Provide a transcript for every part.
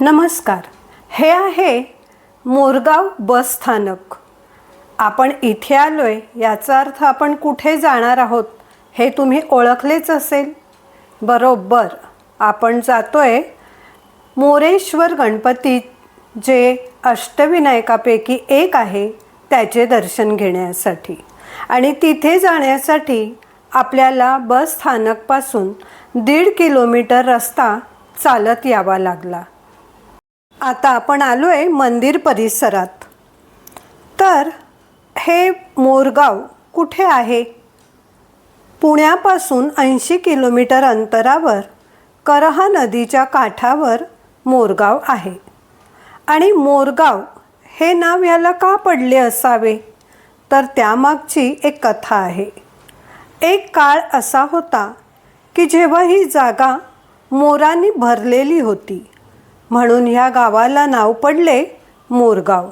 नमस्कार. हे आहे मोरगाव बस स्थानक. आपण इथे आलो आहे याचा अर्थ आपण कुठे जाणार आहोत हे तुम्ही ओळखलेच असेल. बरोबर आपण जातो आहे मोरेश्वर गणपती जे अष्टविनायकापैकी एक आहे त्याचे दर्शन घेण्यासाठी. आणि तिथे जाण्यासाठी आपल्याला बस स्थानकपासून दीड किलोमीटर रस्ता चालत यावा लागला. आता आपण आलो आहे मंदिर परिसरात. तर हे मोरगाव कुठे आहे? पुण्यापासून ऐंशी किलोमीटर अंतरावर करहा नदीच्या काठावर मोरगाव आहे. आणि मोरगाव हे नाव याला का पडले असावे? तर त्यामागची एक कथा आहे. एक काळ असा होता की जेव्हा ही जागा मोरांनी भरलेली होती म्हणून ह्या गावाला नाव पडले मोरगाव.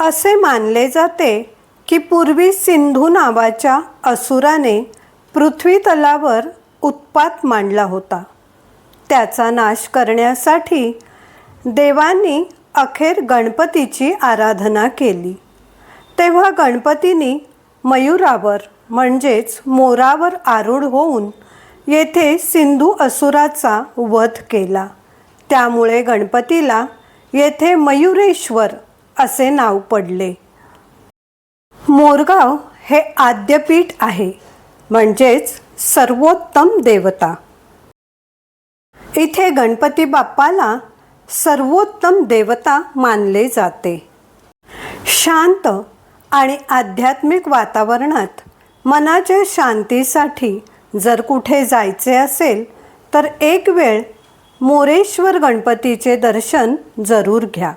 असे मानले जाते की पूर्वी सिंधू नावाच्या असुराने पृथ्वी तलावर उत्पात मांडला होता. त्याचा नाश करण्यासाठी देवांनी अखेर गणपतीची आराधना केली. तेव्हा गणपतीने मयुरावर म्हणजेच मोरावर आरूढ होऊन येथे सिंधू असुराचा वध केला. त्यामुळे गणपतीला येथे मयुरेश्वर असे नाव पडले. मोरगाव हे आद्यपीठ आहे म्हणजेच सर्वोत्तम देवता. इथे गणपती बाप्पाला सर्वोत्तम देवता मानले जाते. शांत आणि आध्यात्मिक वातावरणात मनाच्या शांतीसाठी जर कुठे जायचे असेल तर एक वेळ मोरेश्वर गणपतीचे दर्शन जरूर घ्या.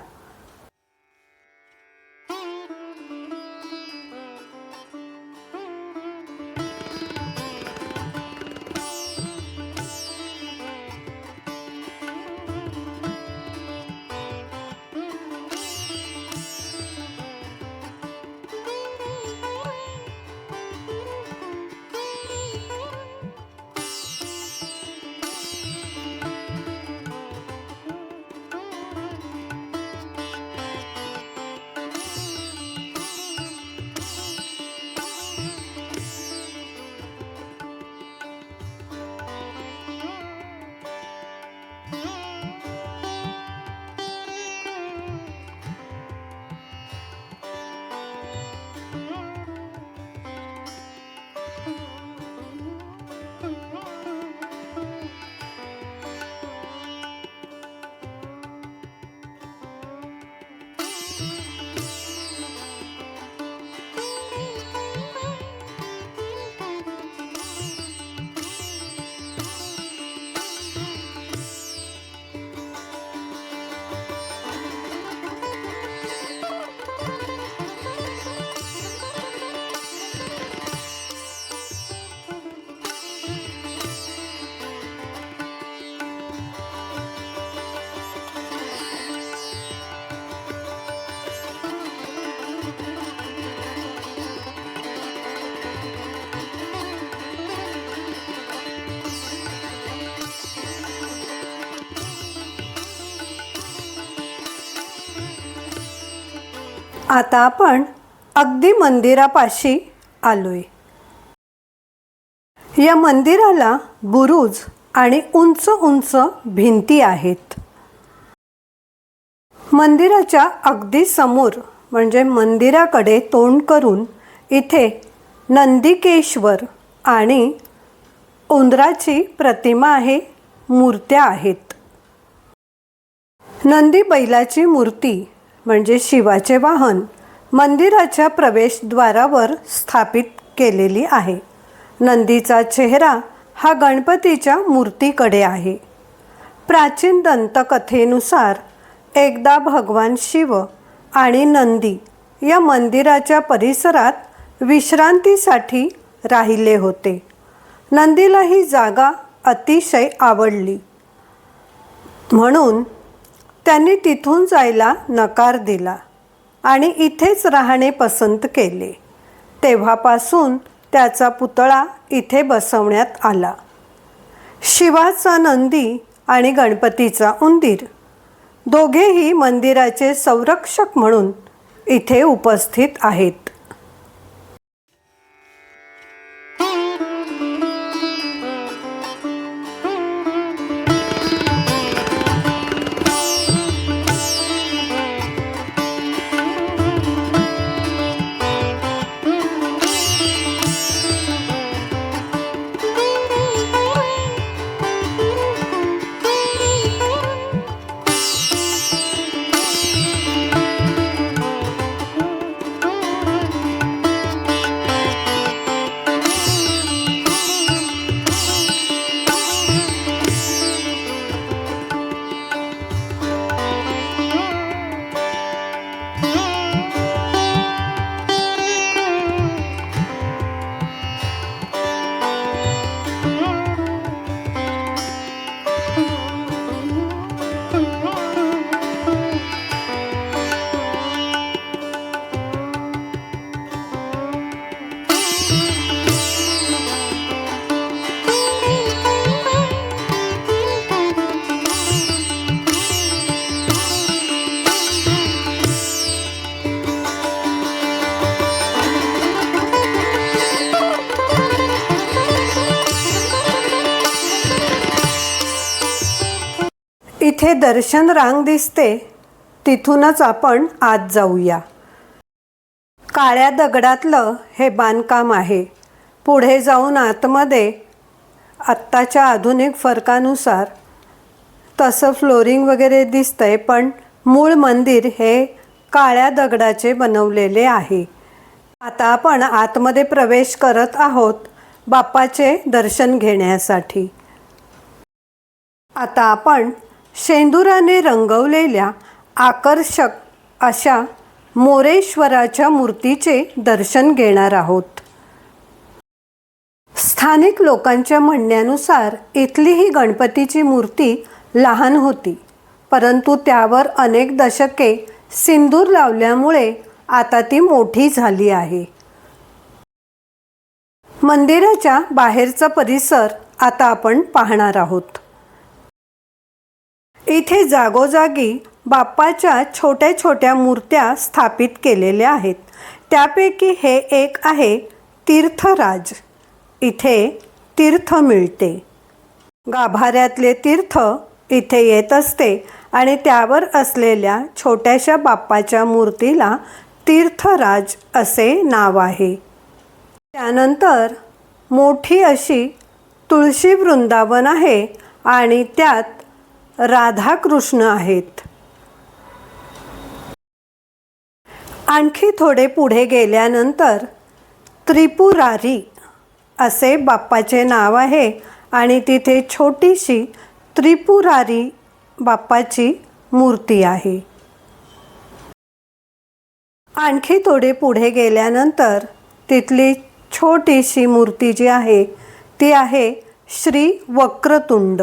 आता आपण अगदी मंदिरापाशी आलोय. या मंदिराला बुरुज आणि उंच उंच भिंती आहेत. मंदिराच्या अगदी समोर म्हणजे मंदिराकडे तोंड करून इथे नंदिकेश्वर आणि उंदराची प्रतिमा आहे मूर्त्या आहेत. नंदी बैलाची मूर्ती म्हणजे शिवाचे वाहन मंदिराच्या प्रवेशद्वारावर स्थापित केलेली आहे. नंदीचा चेहरा हा गणपतीच्या मूर्तीकडे आहे. प्राचीन दंतकथेनुसार एकदा भगवान शिव आणि नंदी या मंदिराच्या परिसरात विश्रांतीसाठी राहिले होते. नंदीला ही जागा अतिशय आवडली. म्हणून त्यांनी तिथून जायला नकार दिला आणि इथेच राहणे पसंत केले. तेव्हापासून त्याचा पुतळा इथे बसवण्यात आला. शिवाचा नंदी आणि गणपतीचा उंदीर दोघेही मंदिराचे संरक्षक म्हणून इथे उपस्थित आहेत. इथे दर्शन रांग दिसते तिथूनच आपण आत जाऊया. काळ्या दगडातलं हे बांधकाम आहे. पुढे जाऊन आतमध्ये आत्ताच्या आधुनिक फरकानुसार तसं फ्लोरिंग वगैरे दिसतंय पण मूळ मंदिर हे काळ्या दगडाचे बनवलेले आहे. आता आपण आतमध्ये प्रवेश करत आहोत बाप्पाचे दर्शन घेण्यासाठी. आता आपण शेंदुराने रंगवलेल्या आकर्षक अशा मोरेश्वराच्या मूर्तीचे दर्शन घेणार आहोत. स्थानिक लोकांच्या म्हणण्यानुसार इथली ही गणपतीची मूर्ती लहान होती परंतु त्यावर अनेक दशके सिंदूर लावल्यामुळे आता ती मोठी झाली आहे. मंदिराच्या बाहेरचा परिसर आता आपण पाहणार आहोत. इथे जागोजागी बाप्पाच्या छोट्या छोट्या मूर्त्या स्थापित केलेल्या आहेत. त्यापैकी हे एक आहे तीर्थराज. इथे तीर्थ मिळते. गाभाऱ्यातले तीर्थ इथे येत असते आणि त्यावर असलेल्या छोट्याशा बाप्पाच्या मूर्तीला तीर्थराज असे नाव आहे. त्यानंतर मोठी अशी तुळशी वृंदावन आहे आणि त्यात राधाकृष्ण आहेत. आणखी थोडे पुढे गेल्यानंतर त्रिपुरारी असे बाप्पाचे नाव आहे आणि तिथे छोटीशी त्रिपुरारी बाप्पाची मूर्ती आहे. आणखी थोडे पुढे गेल्यानंतर तिथली छोटीशी मूर्ती जी आहे ती आहे श्री वक्रतुंड.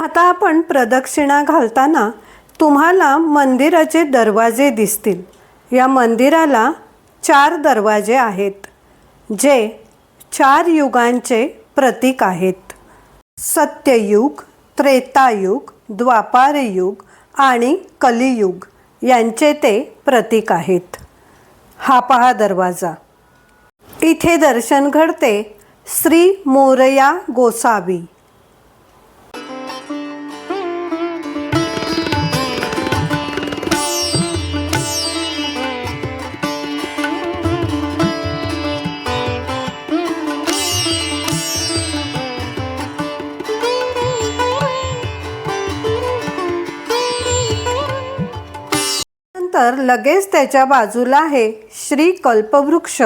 आता आपण प्रदक्षिणा घालताना तुम्हाला मंदिराचे दरवाजे दिसतील. या मंदिराला चार दरवाजे आहेत जे चार युगांचे प्रतीक आहेत. सत्ययुग त्रेतायुग द्वापारयुग आणि कलियुग यांचे ते प्रतीक आहेत. हा पहा दरवाजा. इथे दर्शन घडते श्री मोरया गोसावी. तर लगेच त्याच्या बाजूला आहे श्री कल्पवृक्ष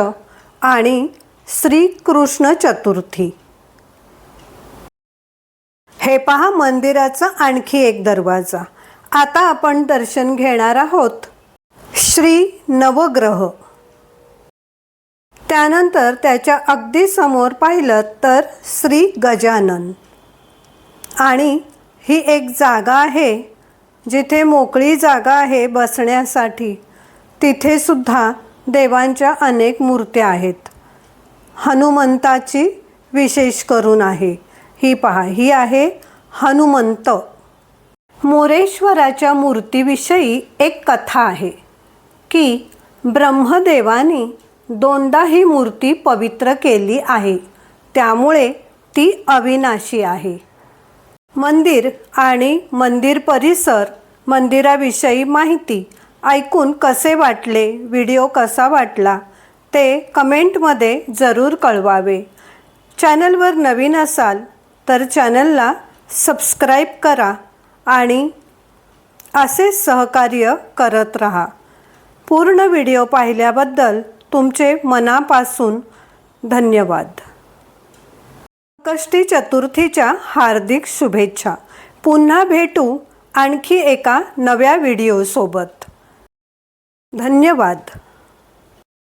आणि श्री कृष्ण चतुर्थी. हे पहा मंदिराचा आणखी एक दरवाजा. आता आपण दर्शन घेणार आहोत श्री नवग्रह. त्यानंतर त्याच्या अगदी समोर पाहिलं तर श्री गजानन. आणि ही एक जागा आहे जिथे मोकळी जागा आहे बसण्यासाठी तिथे सुद्धा देवांच्या अनेक मूर्त्या आहेत. हनुमंताची विशेष करून आहे. ही पहा ही आहे हनुमंत. मोरेश्वराच्या मूर्तीविषयी एक कथा आहे की ब्रह्मदेवानी दोनदा ही मूर्ती पवित्र केली आहे. त्यामुळे ती अविनाशी आहे. मंदिर आणि मंदिर परिसर मंदिराविषयी माहिती. ऐकून कसे वाटले? व्हिडिओ कसा वाटला? ते कमेंटमध्ये जरूर कळवावे. चॅनलवर नवीन असाल तर चॅनलला सबस्क्राईब करा आणि असेच सहकार्य करत रहा. पूर्ण व्हिडिओ पाहिल्याबद्दल तुमचे मनापासून धन्यवाद. कष्टी चतुर्थीच्या हार्दिक शुभेच्छा. पुन्हा भेटू आणखी एका नव्या व्हिडिओसोबत. धन्यवाद.